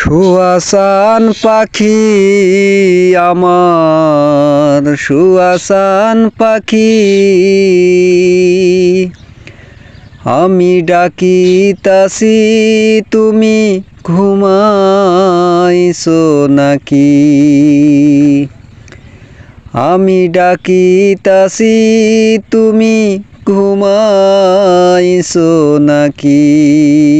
সুয়াসান পাখি আমার, সুয়াসান পাখি। আমি ডাকি তাসি তুমি ঘুমাইছো নাকি? আমি ডাকি তাসি তুমি ঘুমাইছো নাকি?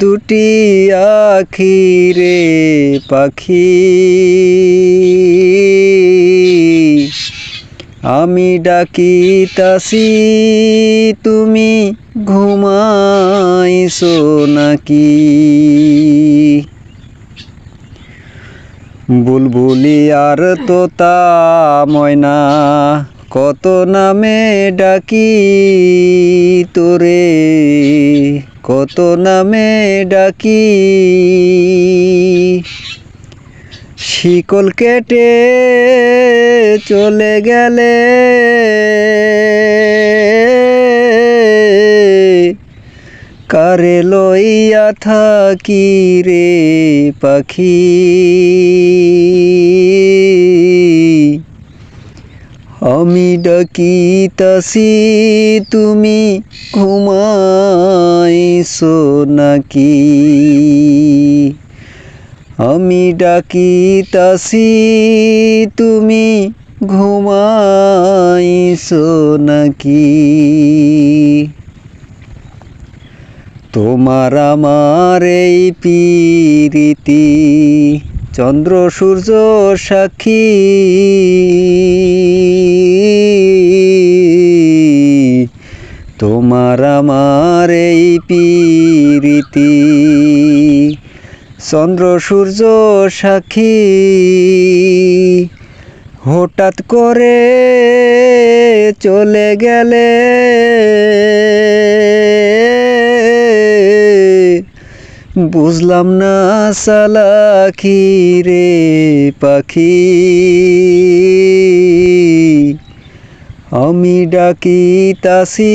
দুটি আখিরে পাখি। আমি ডাকি তাসি তুমি ঘুমাইছো নাকি? বুলবুলি আর তোতা ময়না কত নামে ডাকি তোরে? কত নামে ডাকি? শিকল কেটে চলে গেলে কারে লইয়া থাকি রে পাখি? আমি ডাকি তাসি তুমি ঘুমাইছো নাকি? আমি ডাকি তাসি তুমি ঘুমাইছো নাকি? তোমার আমার এই পিরিতি, চন্দ্র সূর্য সাক্ষী। তোমার আমার এই পিরিতি। চন্দ্র, সূর্য, সাক্ষী। হঠাৎ করে চলে গেলে বুঝলাম না সালাখি রে পাখি। আমি ডাকি তাসি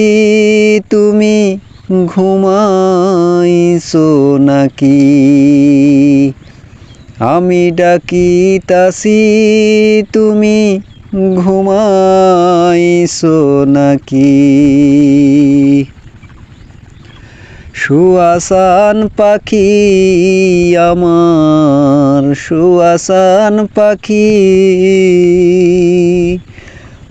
তুমি ঘুমাইছো নাকি? আমি ডাকি তাসি তুমি ঘুমাইছো নাকি? সুয়াসান পাখি আমার, সুয়াসান পাখি।